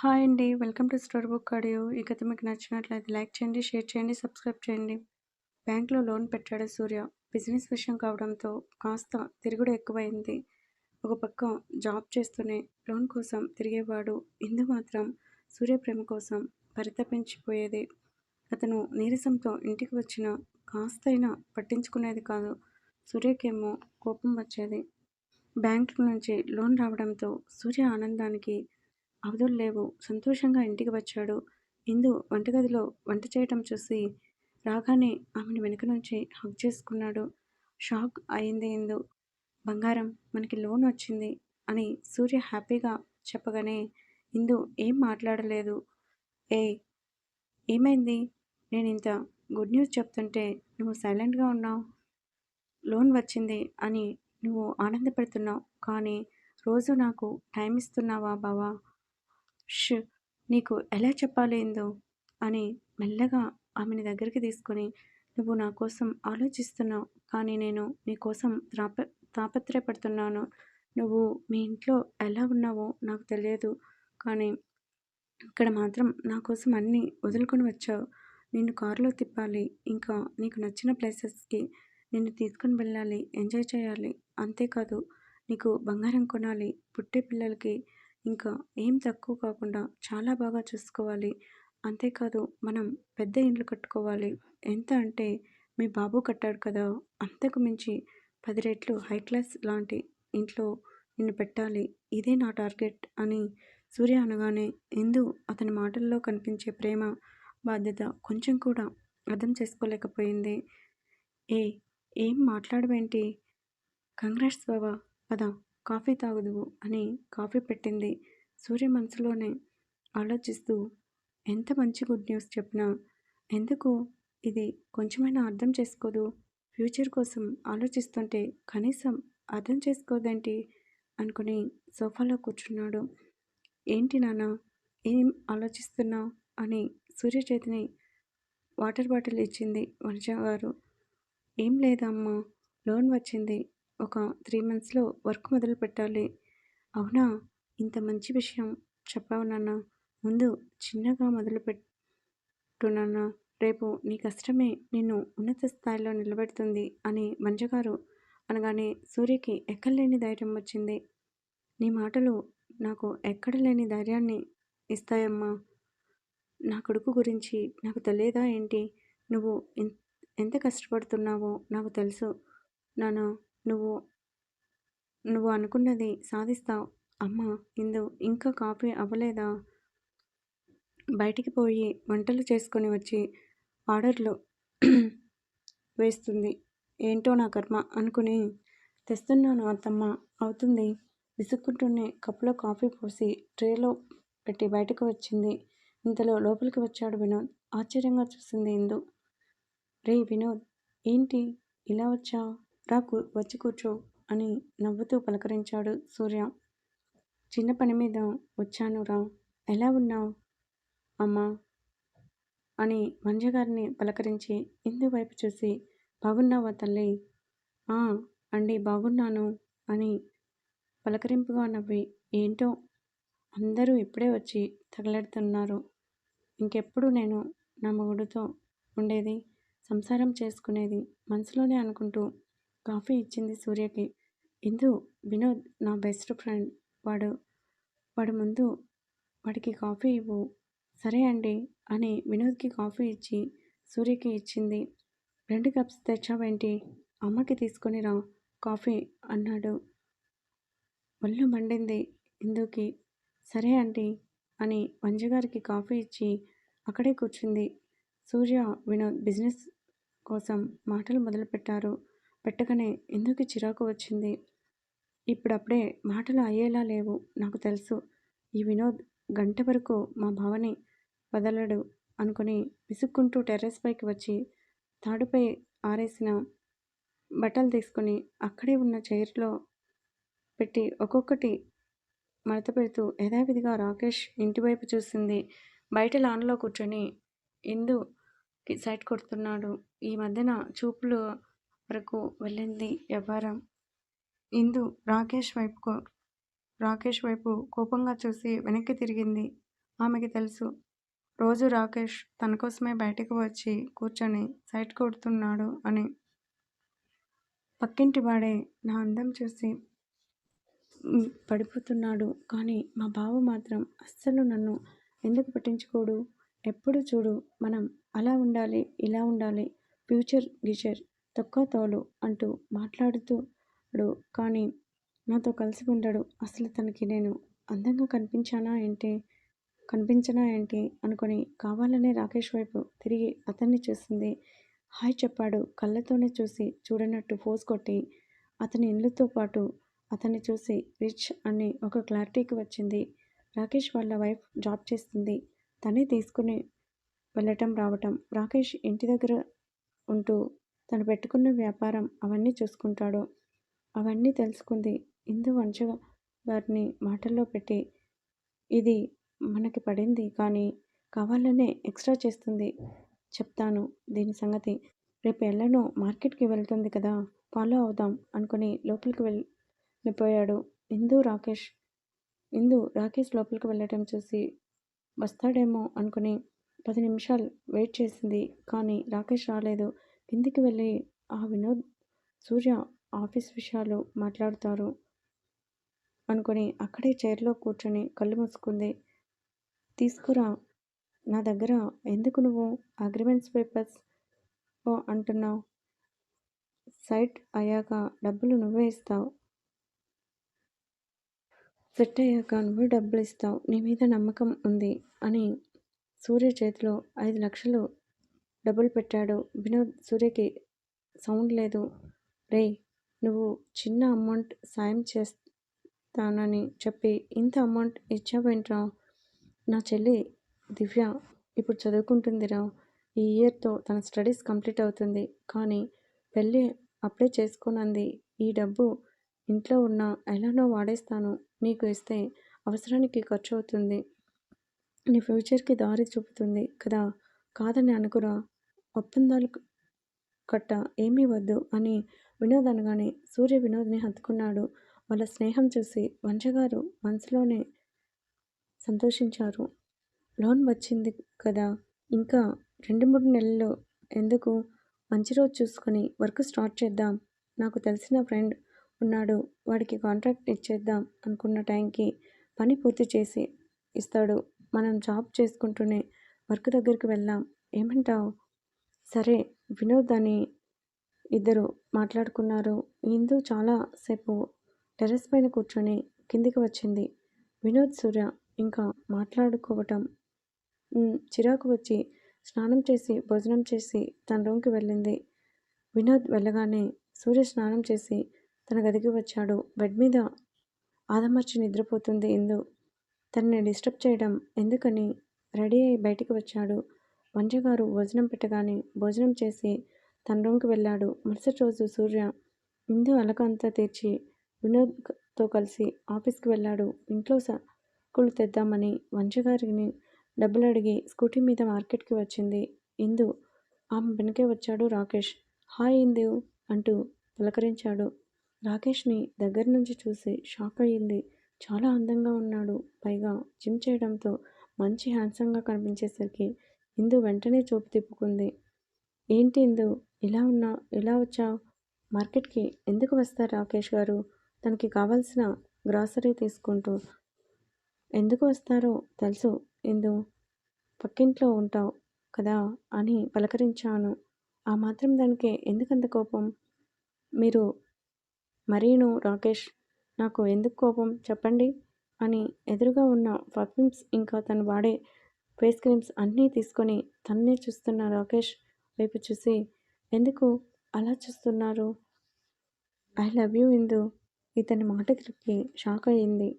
Hi అండి. Welcome to story book audio. ఈ కథ మీకు నచ్చినట్లయితే లైక్ చేయండి, షేర్ చేయండి, సబ్స్క్రైబ్ చేయండి. బ్యాంక్‌లో లోన్ పెట్టాడు సూర్య. బిజినెస్ విషయం కావడంతో కాస్త తిరుగుడు ఎక్కువైంది. ఒక పక్క జాబ్ చేస్తూనే లోన్ కోసం తిరిగేవాడు. ఇందు మాత్రం సూర్య ప్రేమ కోసం పరితపించిపోయేది. అతను నీరసంతో ఇంటికి వచ్చిన కాస్తైనా పట్టించుకునేది కాదు. సూర్యకేమో కోపం వచ్చేది. బ్యాంకు నుంచి లోన్ రావడంతో సూర్య ఆనందానికి అవధులు లేవు. సంతోషంగా ఇంటికి వచ్చాడు. ఇందు వంటగదిలో వంట చేయటం చూసి రాగానే ఆమెను వెనుక నుంచి హగ్ చేసుకున్నాడు. షాక్ అయింది ఇందు. బంగారం మనకి లోన్ వచ్చింది అని సూర్య హ్యాపీగా చెప్పగానే ఇందు ఏం మాట్లాడలేదు. ఏ ఏమైంది? నేను ఇంత గుడ్ న్యూస్ చెప్తుంటే నువ్వు సైలెంట్‌గా ఉన్నావు. లోన్ వచ్చింది అని నువ్వు ఆనందపడుతున్నావు. కానీ రోజు నాకు టైం ఇస్తున్నావా బావా? ష్ నీకు ఎలా చెప్పాలేందో అని మెల్లగా ఆమెని దగ్గరికి తీసుకొని నువ్వు నా కోసం ఆలోచిస్తున్నావు. కానీ నేను నీ కోసం తాప తాపత్రయపడుతున్నాను. నువ్వు మీ ఇంట్లో ఎలా ఉన్నావో నాకు తెలియదు. కానీ ఇక్కడ మాత్రం నా కోసం అన్నీ వదులుకొని వచ్చావు. నిన్ను కారులో తిప్పాలి. ఇంకా నీకు నచ్చిన ప్లేసెస్‌కి నిన్ను తీసుకొని వెళ్ళాలి. ఎంజాయ్ చేయాలి. అంతేకాదు నీకు బంగారం కొనాలి. పుట్టే పిల్లలకి ఇంకా ఏం తక్కువ కాకుండా చాలా బాగా చూసుకోవాలి. అంతేకాదు మనం పెద్ద ఇండ్లు కట్టుకోవాలి. ఎంత అంటే మీ బాబు కట్టాడు కదా! అంతకు మించి పది రెట్లు హై క్లాస్ లాంటి ఇంట్లో నిన్ను పెట్టాలి. ఇదే నా టార్గెట్ అని సూర్య అనగానే ఎందు అతని మాటల్లో కనిపించే ప్రేమ, బాధ్యత కొంచెం కూడా అర్థం చేసుకోలేకపోయింది. ఏ ఏం మాట్లాడవేంటి? కంగ్రాట్స్ బావా! పద కాఫీ తాగుదువు అని కాఫీ పెట్టింది. సూర్య మనసులోనే ఆలోచిస్తూ ఎంత మంచి గుడ్ న్యూస్ చెప్పినా ఎందుకు ఇది కొంచెమైనా అర్థం చేసుకోదు? ఫ్యూచర్ కోసం ఆలోచిస్తుంటే కనీసం అర్థం చేసుకోదేంటి? అనుకుని సోఫాలో కూర్చున్నాడు. ఏంటి నాన్న ఏం ఆలోచిస్తున్నావు? అని సూర్య చేతిని వాటర్ బాటిల్ ఇచ్చింది వనజ గారు. ఏం లేదమ్మా. లోన్ వచ్చింది. ఒక త్రీ మంత్స్‌లో వర్క్ మొదలు పెట్టాలి. అవునా? ఇంత మంచి విషయం చెప్పావు నాన్న ముందు చిన్నగా మొదలుపెట్టు నాన్నా. రేపు నీ కష్టమే నిన్ను ఉన్నత స్థాయిలో నిలబెడుతుంది అని మంజగారు అనగానే సూర్యకి ఎక్కడలేని ధైర్యం వచ్చింది. నీ మాటలు నాకు ఎక్కడ లేని ధైర్యాన్ని ఇస్తాయమ్మా. నా కొడుకు గురించి నాకు తెలియదా ఏంటి? నువ్వు ఎంత కష్టపడుతున్నావో నాకు తెలుసు నాన్న నువ్వు నువ్వు అనుకున్నది సాధిస్తావు. అమ్మా ఇందు ఇంకా కాఫీ అవ్వలేదా? బయటికి పోయి వంటలు చేసుకొని వచ్చి ఆర్డర్లు వేస్తుంది. ఏంటో నా కర్మ అనుకుని తెస్తున్నాను అత్తమ్మ అవుతుంది. విసుక్కుంటూనే కప్పులో కాఫీ పోసి ట్రేలో పెట్టి బయటకు వచ్చింది. ఇంతలో లోపలికి వచ్చాడు వినోద్. ఆశ్చర్యంగా చూసింది ఇందు. రే వినోద్! ఏంటి ఇలా వచ్చావు రా కూ వచ్చి కూర్చో అని నవ్వుతూ పలకరించాడు సూర్య. చిన్న పని మీద వచ్చానురా. ఎలా ఉన్నావు అమ్మా? అని మంజగారిని పలకరించి ఇందు వైపు చూసి బాగున్నావా తల్లి ఆ అండి బాగున్నాను అని పలకరింపుగా నవ్వి ఏంటో అందరూ ఇప్పుడే వచ్చి తగలెడుతున్నారు. ఇంకెప్పుడు నేను నా మొగుడుతో ఉండేది? సంసారం చేసుకునేది? మనసులోనే అనుకుంటూ కాఫీ ఇచ్చింది సూర్యకి. ఇందు వినోద్ నా బెస్ట్ ఫ్రెండ్. వాడు వాడు ముందు వాడికి కాఫీ ఇవ్వు. సరే అండి అని వినోద్‌కి కాఫీ ఇచ్చి సూర్యకి ఇచ్చింది. రెండు కప్స్ తెచ్చావేంటి? అమ్మకి తీసుకొని రా కాఫీ అన్నాడు. ఒళ్ళు మండింది ఇందుకి. సరే అండి అని వనజగారికి కాఫీ ఇచ్చి అక్కడే కూర్చుంది. సూర్య, వినోద్ బిజినెస్ కోసం మాటలు మొదలుపెట్టారు. పెట్టగానే ఎందుకు చిరాకు వచ్చింది. ఇప్పుడప్పుడే మాటలు అయ్యేలా లేవు. నాకు తెలుసు. ఈ వినోద్ గంట వరకు మా భావని వదలడు అనుకుని విసుక్కుంటూ టెర్రస్ పైకి వచ్చి తాడుపై ఆరేసిన బట్టలు తీసుకొని అక్కడే ఉన్న చైర్‌లో పెట్టి ఒక్కొక్కటి మడతపెడుతూ యథావిధిగా రాకేష్ ఇంటివైపు చూసింది. బయట లాన్‌లో కూర్చొని ఇందుకి సైట్ కొడుతున్నాడు. ఈ మధ్యన చూపులు వరకు వెళ్ళింది వ్యవహారం. ఇందు రాకేష్ వైపుకు రాకేష్ వైపు కోపంగా చూసి వెనక్కి తిరిగింది. ఆమెకి తెలుసు రోజు రాకేష్ తన కోసమే బయటకు వచ్చి కూర్చొని సైట్ కొడుతున్నాడు అని పక్కింటి వాడే నా అందం చూసి పడిపోతున్నాడు కానీ మా బావ మాత్రం అస్సలు నన్ను ఎందుకు పట్టించుకోడు ఎప్పుడు చూడు మనం అలా ఉండాలి ఇలా ఉండాలి ఫ్యూచర్ గీచర్ తక్కువ తోలు అంటూ మాట్లాడుతాడు కానీ నాతో కలిసి ఉండడు అసలు తనకి నేను అందంగా కనిపించానా ఏంటి? కనిపించనా ఏంటి? అనుకొని కావాలనే రాకేష్ వైపు తిరిగి అతన్ని చూసింది హాయ్ చెప్పాడు. కళ్ళతోనే చూసి చూడనట్టు ఫోజ్ కొట్టి అతని ఇల్లుతో పాటు అతన్ని చూసి రిచ్ అని ఒక క్లారిటీకి వచ్చింది. రాకేష్ వాళ్ళ వైఫ్ జాబ్ చేస్తుంది. తనే తీసుకుని వెళ్ళటం రావటం. రాకేష్ ఇంటి దగ్గర ఉంటూ తను పెట్టుకున్న వ్యాపారం అవన్నీ చూసుకుంటాడు. అవన్నీ తెలుసుకుంది. ఇందు వంచ గారిని మాటల్లో పెట్టి ఇది మనకి పడింది కానీ కావాలనే ఎక్స్ట్రా చేస్తుంది. చెప్తాను దీని సంగతి. రేపు ఎల్లనో మార్కెట్కి వెళ్తుంది కదా ఫాలో అవుదాం అనుకుని లోపలికి వెళ్ళిపోయాడు. ఇందు రాకేష్ ఇందు రాకేష్ లోపలికి వెళ్ళటం చూసి వస్తాడేమో అనుకుని పది నిమిషాలు వెయిట్ చేసింది కానీ రాకేష్ రాలేదు. కిందికి వెళ్ళి ఆ వినోద్ సూర్య ఆఫీస్ విషయాలు మాట్లాడతారు అనుకుని అక్కడే చైర్లో కూర్చొని కళ్ళు మూసుకుంది. తీసుకురా నా దగ్గర ఎందుకు నువ్వు అగ్రిమెంట్స్ పేపర్స్ ఓ అంటున్నావు? సైట్ అయ్యాక డబ్బులు నువ్వే ఇస్తావు. సెట్ అయ్యాక నువ్వు డబ్బులు ఇస్తావు. నీ మీద నమ్మకం ఉంది అని సూర్య చేతిలో ఐదు లక్షలు డబ్బులు పెట్టాడు. వినోద్ సూర్యకి సౌండ్ లేదు. రే నువ్వు చిన్న అమౌంట్ సాయం చేస్తానని చెప్పి ఇంత అమౌంట్ ఇచ్చావేంట్రా? నా చెల్లి దివ్య ఇప్పుడు చదువుకుంటుందిరా. ఈ ఇయర్తో తన స్టడీస్ కంప్లీట్ అవుతుంది. కానీ పెళ్ళి అప్లై చేసుకోనంది. ఈ డబ్బు ఇంట్లో ఉన్న ఎలానో వాడేస్తాను. నీకు ఇస్తే అవసరానికి ఖర్చు అవుతుంది. నీ ఫ్యూచర్కి దారి చూపుతుంది కదా. కాదని అనుకురా. ఒప్పందాలు కట్ట ఏమీ వద్దు అని వినోద్ అనగానే సూర్య వినోద్ని హత్తుకున్నాడు. వాళ్ళ స్నేహం చూసి వంశగారు మనసులోనే సంతోషించారు. లోన్ వచ్చింది కదా. ఇంకా రెండు మూడు నెలలు ఎందుకు? మంచి రోజు చూసుకొని వర్క్ స్టార్ట్ చేద్దాం. నాకు తెలిసిన ఫ్రెండ్ ఉన్నాడు. వాడికి కాంట్రాక్ట్ ఇచ్చేద్దాం అనుకున్న టైంకి పని పూర్తి చేసి ఇస్తాడు. మనం జాబ్ చేసుకుంటూనే వర్క్ దగ్గరికి వెళ్దాం ఏమంటావు? సరే వినోద్ అని ఇద్దరు మాట్లాడుకున్నారు. ఇందు చాలాసేపు టెర్రస్ పైన కూర్చొని కిందికి వచ్చింది. వినోద్ సూర్య ఇంకా మాట్లాడుకోవటం చిరాకు వచ్చి స్నానం చేసి భోజనం చేసి తన రూమ్కి వెళ్ళింది. వినోద్ వెళ్ళగానే సూర్య స్నానం చేసి తన గదికి వచ్చాడు. బెడ్ మీద ఆదమర్చి నిద్రపోతుంది ఇందు. తనని డిస్టర్బ్ చేయడం ఎందుకని రెడీ అయి బయటికి వచ్చాడు. వంజగారు భోజనం పెట్టగానే భోజనం చేసి తన రూమ్కి వెళ్ళాడు. మరుసటి రోజు సూర్య ఇందు అలక అంతా తీర్చి వినోద్తో కలిసి ఆఫీస్కి వెళ్ళాడు. ఇంట్లో సరుకులు తెద్దామని వంచగారిని డబ్బులు అడిగి స్కూటీ మీద మార్కెట్కి వచ్చింది. ఇందు ఆమె వెనకే వచ్చాడు రాకేష్. హాయ్ ఇందు అంటూ పలకరించాడు. రాకేష్ని దగ్గర నుంచి చూసి షాక్ అయ్యింది. చాలా అందంగా ఉన్నాడు. పైగా జిమ్ చేయడంతో మంచి హ్యాండ్సమ్గా కనిపించేసరికి ఇందు వెంటనే చూపు తిప్పుకుంది. ఏంటి ఇందు? ఇలా ఉన్నా? ఇలా వచ్చావు? మార్కెట్కి ఎందుకు వస్తారు రాకేష్ గారు? తనకి కావాల్సిన గ్రాసరీ తీసుకుంటూ. ఎందుకు వస్తారో తెలుసు ఇందు? పక్కింట్లో ఉంటావు కదా? అని పలకరించాను. ఆ మాత్రం దానికి ఎందుకంత కోపం? మీరు మరీను రాకేష్ నాకు ఎందుకు కోపం? చెప్పండి. అని ఎదురుగా ఉన్న పర్ఫ్యూమ్స్ ఇంకా తను వాడే ఫేస్ క్రీమ్స్ అన్నీ తీసుకొని తన్నే చూస్తున్న రాకేష్ వైపు చూసి ఎందుకు అలా చూస్తున్నారు? ఐ లవ్ యూ ఇందు ఇతని మాటకి షాక్ అయ్యింది